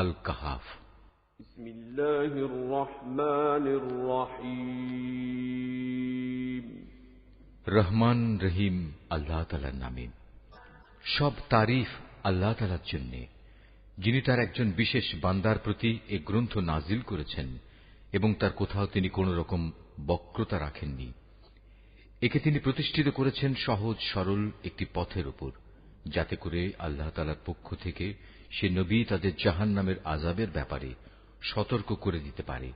আল কাহাফ রহমান রহিম। আল্লাহ তালার নামে। সব তারিফ আল্লাহ তালার জন্য। যিনি তার একজন বিশেষ বান্দার প্রতি এ গ্রন্থ নাজিল করেছেন এবং তার কোথাও তিনি কোন রকম বক্রতা রাখেননি। একে তিনি প্রতিষ্ঠিত করেছেন সহজ সরল একটি পথের উপর যাতে করে আল্লাহ তালার পক্ষ থেকে সে নবী তাদের জাহান নামের আজাবের ব্যাপারে সতর্ক করে দিতে পারে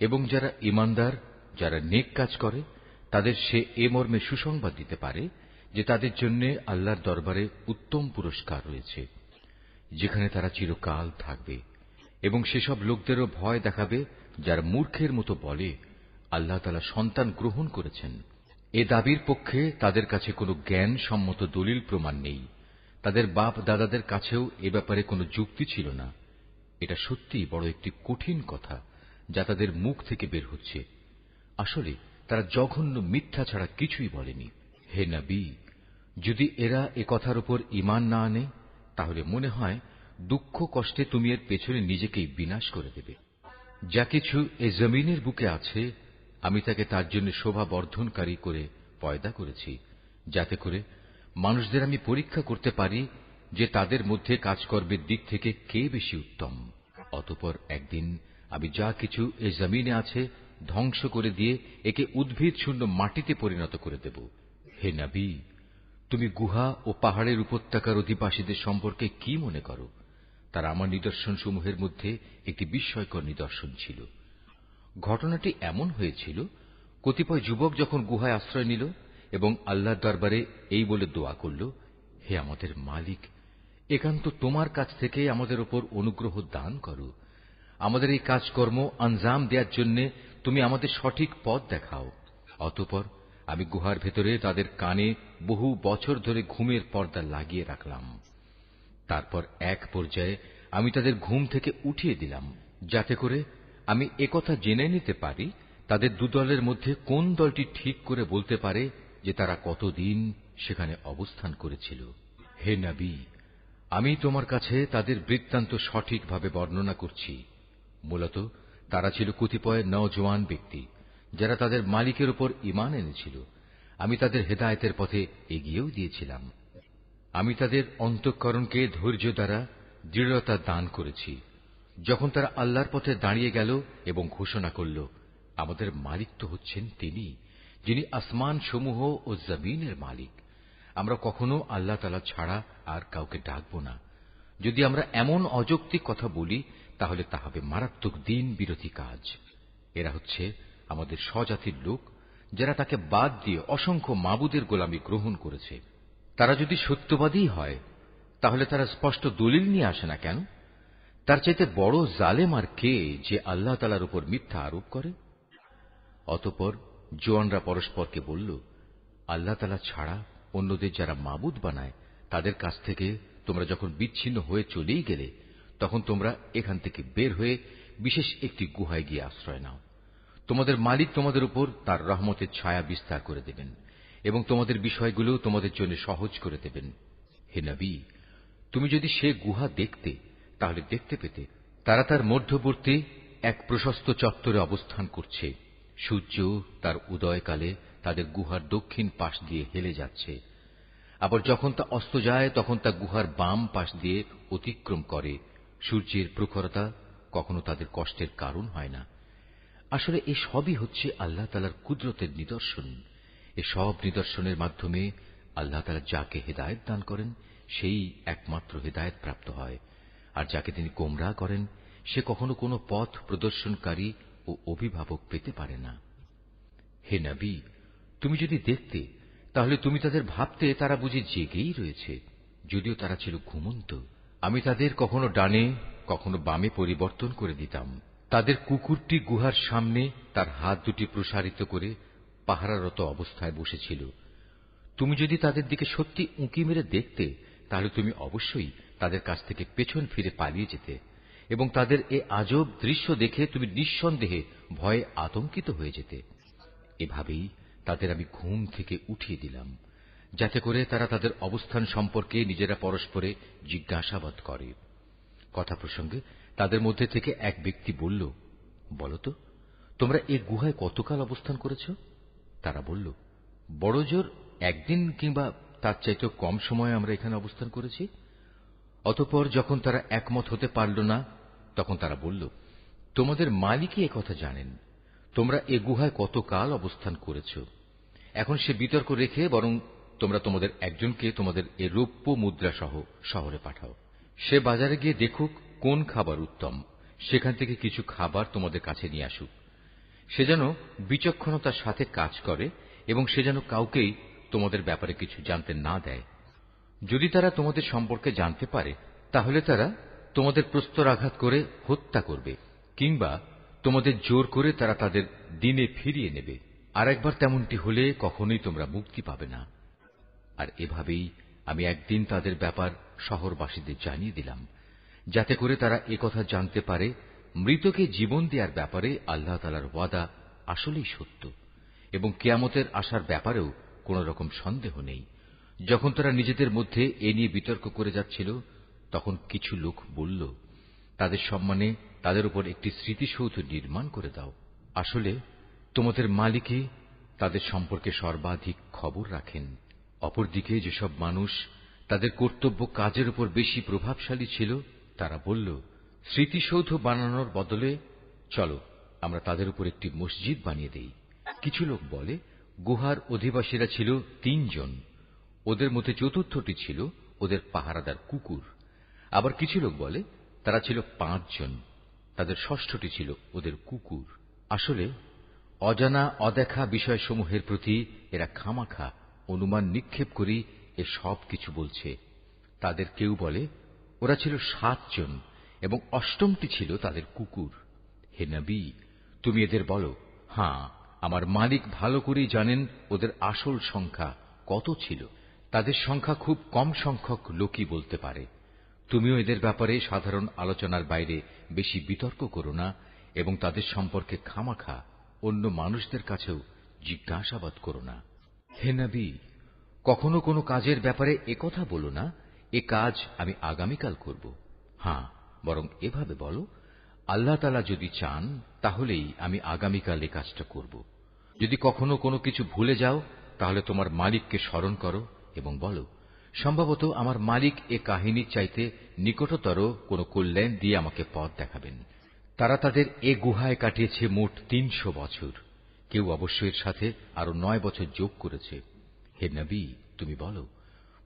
এবং যারা ইমানদার যারা নেক কাজ করে, তাদের সে এ মর্মে সুসংবাদ দিতে পারে যে তাদের জন্য আল্লাহর দরবারে উত্তম পুরস্কার রয়েছে, যেখানে তারা চিরকাল থাকবে এবং সেসব লোকদেরও ভয় দেখাবে যারা মূর্খের মতো বলে, আল্লাহ তালা সন্তান গ্রহণ করেছেন। এ দাবির পক্ষে তাদের কাছে কোনো জ্ঞান সম্মত দলিল প্রমাণ নেই। তাদের বাপ দাদাদের কাছেও এ ব্যাপারে কোনো যুক্তি ছিল না। এটা সত্যিই বড় একটি কঠিন কথা, যা তাদের মুখ থেকে বের হচ্ছে। আসলে, তারা জঘন্য মিথ্যা ছাড়া কিছুই বলেনি। হে নবী, যদি এরা এ কথার উপর ইমান না আনে, তাহলে মনে হয় দুঃখ কষ্টে তুমি এর পেছনে নিজেকেই বিনাশ করে দেবে। যা কিছু এ জমিনের বুকে আছে, আমি তাকে তার জন্য শোভা বর্ধনকারী করে পয়দা করেছি, যাতে করে মানুষদের আমি পরীক্ষা করতে পারি যে তাদের মধ্যে কাজকর্মের দিক থেকে কে বেশি উত্তম। অতপর একদিন আমি যা কিছু এ জমিনে আছে ধ্বংস করে দিয়ে একে উদ্ভিদ শূন্য মাটিতে পরিণত করে দেব। হে নবী, তুমি গুহা ও পাহাড়ের উপত্যকার অধিবাসীদের সম্পর্কে কি মনে করো? তারা আমার নিদর্শন সমূহের মধ্যে একটি বিস্ময়কর নিদর্শন ছিল। ঘটনাটি এমন হয়েছিল, কতিপয় যুবক যখন গুহায় আশ্রয় নিল এবং আল্লাহর দরবারে এই বলে দোয়া করল, হে আমাদের মালিক, একান্ত তোমার কাছ থেকে আমাদের ওপর অনুগ্রহ দান করো। আমাদের এই কাজকর্ম আঞ্জাম দেওয়ার জন্য তুমি আমাদের সঠিক পথ দেখাও। অতপর আমি গুহার ভেতরে তাদের কানে বহু বছর ধরে ঘুমের পর্দা লাগিয়ে রাখলাম। তারপর এক পর্যায়ে আমি তাদের ঘুম থেকে উঠিয়ে দিলাম, যাতে করে আমি একথা জেনে নিতে পারি তাদের দুদলের মধ্যে কোন দলটি ঠিক করে বলতে পারে যে তারা কতদিন সেখানে অবস্থান করেছিল। হে নবী, আমি তোমার কাছে তাদের বৃত্তান্ত সঠিকভাবে বর্ণনা করছি। মূলত, তারা ছিল কতিপয় নজওয়ান ব্যক্তি, যারা তাদের মালিকের উপর ইমান এনেছিল। আমি তাদের হেদায়তের পথে এগিয়েও দিয়েছিলাম আমি তাদের অন্তঃকরণকে ধৈর্য দ্বারা দৃঢ়তা দান করেছি। যখন তারা আল্লাহর পথে দাঁড়িয়ে গেল এবং ঘোষণা করল, আমাদের মালিক তো হচ্ছেন তিনি। যিনি আসমান সমূহ ও জমিনের মালিক। আমরা কখনো আল্লাহ তালা ছাড়া আর কাউকে ডাকব না। যদি আমরা এমন অযৌক্তিক কথা বলি, তাহলে তা হবে মারাত্মক দিন বিরোধী কাজ। এরা হচ্ছে আমাদের স্বজাতির লোক, যারা তাকে বাদ দিয়ে অসংখ্য মাবুদের গোলামি গ্রহণ করেছে। তারা যদি সত্যবাদী হয়, তাহলে তারা স্পষ্ট দলিল নিয়ে আসে না কেন? তার চাইতে বড় জালেম আর কে যে আল্লাহ তালার উপর মিথ্যা আরোপ করে? অতপর জোয়ানরা পরস্পরকে বলল, আল্লাহ তালা ছাড়া অন্যদের যারা মাবুদ বানায়, তাদের কাছ থেকে তোমরা যখন বিচ্ছিন্ন হয়ে চলেই গেলে, তখন তোমরা এখান থেকে বের হয়ে বিশেষ একটি গুহায় গিয়ে আশ্রয় নাও। তোমাদের মালিক তোমাদের উপর তার রহমতের ছায়া বিস্তার করে দেবেন এবং তোমাদের বিষয়গুলো তোমাদের জন্য সহজ করে দেবেন। হে নবী, তুমি যদি সে গুহা দেখতে, তাহলে দেখতে পেতে তারা তার মধ্যবর্তী এক প্রশস্ত চত্বরে অবস্থান করছে। সূর্য তার উদয়কালে তাদের গুহার দক্ষিণ পাশ দিয়ে হেলে যাচ্ছে। আবার যখন তা অস্ত যায়, তখন তা গুহার বাম পাশ দিয়ে অতিক্রম করে। সূর্যের প্রখরতা কখনো তাদের কষ্টের কারণ হয় না। আসলে এ সবই হচ্ছে আল্লাহ তালার কুদরতের নিদর্শন। এ সব নিদর্শনের মাধ্যমে আল্লাহ তালা যাকে হেদায়ত দান করেন, সেই একমাত্র হেদায়ত প্রাপ্ত হয়। আর যাকে তিনি কোমরা করেন, সে কখনো কোনো পথ প্রদর্শনকারী ও অভিভাবক পেতে পারে না। হে নবী, তুমি যদি দেখতে, তাহলে তুমি তাদের ভাবতে তারা বুঝি জেগেই রয়েছে, যদিও তারা ছিল ঘুমন্ত। আমি তাদের কখনো ডানে, কখনো বামে পরিবর্তন করে দিতাম। তাদের কুকুরটি গুহার সামনে, তার হাত দুটি প্রসারিত করে পাহারারত অবস্থায় বসেছিল। তুমি যদি তাদের দিকে সত্যি উঁকি মেরে দেখতে, তাহলে তুমি অবশ্যই তাদের কাছ থেকে পেছন ফিরে পালিয়ে যেতে। এবং তাদের এ আজব দৃশ্য দেখে তুমি নিঃসন্দেহে ভয়ে আতঙ্কিত হয়ে যেতে। এভাবেই তাদের আমি ঘুম থেকে উঠিয়ে দিলাম, যাতে করে তারা তাদের অবস্থান সম্পর্কে নিজেরা পরস্পরে জিজ্ঞাসাবাদ করে। কথা প্রসঙ্গে তাদের মধ্যে থেকে এক ব্যক্তি বলল বলতো তোমরা এ গুহায় কতকাল অবস্থান করেছ? তারা বলল বড়জোর একদিন কিংবা তার চাইতেও কম সময়ে আমরা এখানে অবস্থান করেছি। অতপর যখন তারা একমত হতে পারল না তখন তারা বলল, তোমাদের মালিকই কথা জানেন। তোমরা এ গুহায় কতকাল অবস্থান করেছ। এখন সে বিতর্ক রেখে বরং তোমরা তোমাদের একজনকে তোমাদের এ রৌপ্য মুদ্রা সহ শহরে পাঠাও। সে বাজারে গিয়ে দেখুক কোন খাবার উত্তম। সেখান থেকে কিছু খাবার তোমাদের কাছে নিয়ে আসুক। সে যেন বিচক্ষণতার সাথে কাজ করে এবং সে যেন কাউকেই তোমাদের ব্যাপারে কিছু জানতে না দেয়। যদি তারা তোমাদের সম্পর্কে জানতে পারে, তাহলে তারা তোমাদের প্রস্তরাঘাত করে হত্যা করবে, কিংবা তোমাদের জোর করে তারা তাদের দিনে ফিরিয়ে নেবে। আর একবার তেমনটি হলে কখনোই তোমরা মুক্তি পাবে না। আর এভাবেই আমি একদিন তাদের ব্যাপার শহরবাসীদের জানিয়ে দিলাম, যাতে করে তারা একথা জানতে পারে, মৃতকে জীবন দেওয়ার ব্যাপারে আল্লাহ তালার ওয়াদা আসলেই সত্য, এবং কেয়ামতের আসার ব্যাপারেও কোন রকম সন্দেহ নেই। যখন তারা নিজেদের মধ্যে এ নিয়ে বিতর্ক করে যাচ্ছিল তখন কিছু লোক বলল, তাদের সম্মানে তাদের উপর একটি স্মৃতিসৌধ নির্মাণ করে দাও। আসলে তোমাদের মালিকই তাদের সম্পর্কে সর্বাধিক খবর রাখেন। অপরদিকে যেসব মানুষ তাদের কর্তব্য কাজের উপর বেশি প্রভাবশালী ছিল, তারা বলল, স্মৃতিসৌধ বানানোর বদলে চলো, আমরা তাদের উপর একটি মসজিদ বানিয়ে দেই। কিছু লোক বলে, গুহার অধিবাসীরা ছিল তিনজন। ওদের মধ্যে চতুর্থটি ছিল ওদের পাহারাদার কুকুর। আবার কিছু লোক বলে, তারা ছিল পাঁচজন। তাদের ষষ্ঠটি ছিল ওদের কুকুর। আসলে, অজানা, অদেখা বিষয়সমূহের প্রতি এরা খামাখা, অনুমান নিক্ষেপ করি এ সব কিছু বলছে। তাদের কেউ বলে, ওরা ছিল সাতজন এবং অষ্টমটি ছিল তাদের কুকুর। হে নবী, তুমি এদের বলো হ্যাঁ আমার মালিক ভালো করেই জানেন ওদের আসল সংখ্যা কত ছিল। তাদের সংখ্যা খুব কম সংখ্যক লোকই বলতে পারে। তুমিও এদের ব্যাপারে সাধারণ আলোচনার বাইরে বেশি বিতর্ক করো না এবং তাদের সম্পর্কে খামাখা অন্য মানুষদের কাছেও জিজ্ঞাসাবাদ করো না। হে নবী, কখনো কোনো কাজের ব্যাপারে একথা বলো না, এ কাজ আমি আগামীকাল করব। হ্যাঁ বরং এভাবে বলো, আল্লাহ তালা যদি চান, তাহলেই আমি আগামীকাল এ কাজটা করব। যদি কখনো কোনো কিছু ভুলে যাও, তাহলে তোমার মালিককে স্মরণ করো এবং বলো সম্ভবত আমার মালিক এ কাহিনীর চাইতে নিকটতর কোনো কল্যাণ দিয়ে আমাকে পথ দেখাবেন। তারা তাদের এ গুহায় কাটিয়েছে মোট তিনশো বছর। কেউ অবশ্য এর সাথে আরও নয় বছর যোগ করেছে। হে নবী, তুমি বলো,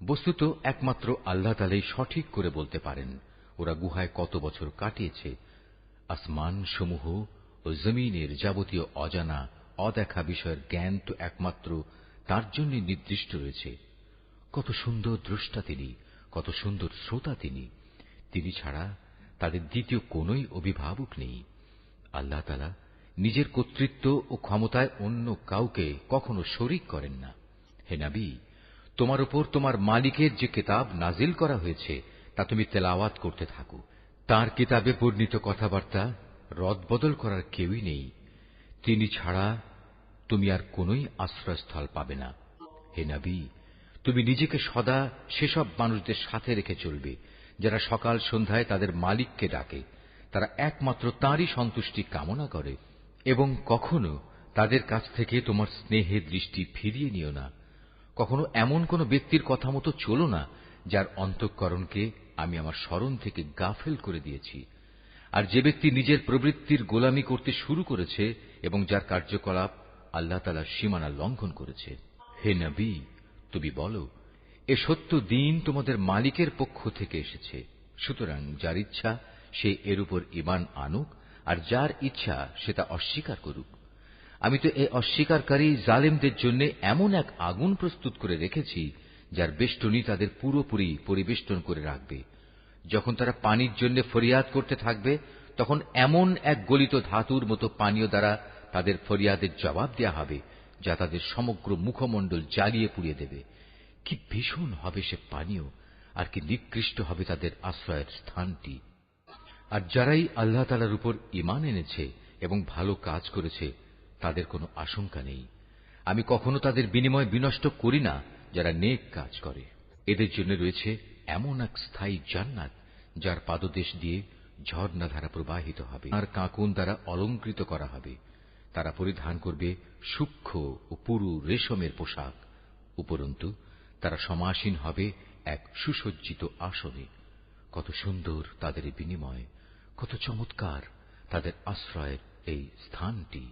বস্তুত একমাত্র আল্লাহ তালাই সঠিক করে বলতে পারেন, ওরা গুহায় কত বছর কাটিয়েছে। আসমান সমূহ ও জমিনের যাবতীয় অজানা, অদেখা বিষয়ের জ্ঞান তো একমাত্র তার জন্য নির্দিষ্ট রয়েছে। কত সুন্দর দ্রষ্টা তিনি, কত সুন্দর শ্রোতা তিনি। তিনি ছাড়া তাদের দ্বিতীয় কোনই অভিভাবক নেই। আল্লাহ তালা নিজের কর্তৃত্ব ও ক্ষমতায় অন্য কাউকে কখনো শরিক করেন না। হে নাবি, তোমার উপর তোমার মালিকের যে কিতাব নাজিল করা হয়েছে, তা তুমি তেলাওয়াত করতে থাকো। তার কিতাবে বর্ণিত কথাবার্তা রদবদল করার কেউই নেই। তিনি ছাড়া তুমি আর কোনই আশ্রয়স্থল পাবে না। হে নাবি তুমি নিজেকে সদা সেসব মানুষদের সাথে রেখে চলবে, যারা সকাল সন্ধ্যায় তাদের মালিককে ডাকে। তারা একমাত্র তাঁরই সন্তুষ্টি কামনা করে, এবং কখনো তাদের কাছ থেকে তোমার স্নেহের দৃষ্টি ফিরিয়ে নিও না। কখনো এমন কোন ব্যক্তির কথা মতো চলো না, যার অন্তঃকরণকে আমি আমার স্মরণ থেকে গাফেল করে দিয়েছি। আর যে ব্যক্তি নিজের প্রবৃত্তির গোলামি করতে শুরু করেছে এবং যার কার্যকলাপ আল্লাহ তালার সীমানা লঙ্ঘন করেছে। হে নবী তুমি বলো, এ সত্য দিন তোমাদের মালিকের পক্ষ থেকে এসেছে। সুতরাং যার ইচ্ছা, সে এর উপর ইমান আনুক, আর যার ইচ্ছা সে তা অস্বীকার করুক। আমি তো এ অস্বীকারী জালেমদের জন্য এমন এক আগুন প্রস্তুত করে রেখেছি, যার বেষ্টনী তাদের পুরোপুরি পরিবেষ্টন করে রাখবে। যখন তারা পানির জন্য ফরিয়াদ করতে থাকবে, তখন এমন এক গলিত ধাতুর মতো পানীয় দ্বারা তাদের ফরিয়াদের জবাব দেয়া হবে। যা তাদের সমগ্র মুখমণ্ডল জ্বালিয়ে পুড়িয়ে দেবে। কি ভীষণ হবে সে পানীয়, আর কি নিকৃষ্ট হবে তাদের আশ্রয়ের স্থানটি। আর যারাই আল্লাহ তালার উপর ইমান এনেছে এবং ভালো কাজ করেছে, তাদের কোনো আশঙ্কা নেই। আমি কখনো তাদের বিনিময় বিনষ্ট করি না, যারা নেক কাজ করে। এদের জন্য রয়েছে এমন এক স্থায়ী জান্নাত, যার পাদদেশ দিয়ে ঝর্ণাধারা প্রবাহিত হবে, আর কাকুন দ্বারা অলঙ্কৃত করা হবে। তারা পরিধান করবে সূক্ষ্ম ও পুরু রেশমের পোশাক, উপরন্তু তারা সমাসীন হবে এক সুসজ্জিত আসনে। কত সুন্দর তাদের বিনিময়, কত চমৎকার তাদের আশ্রয়ের এই স্থানটি।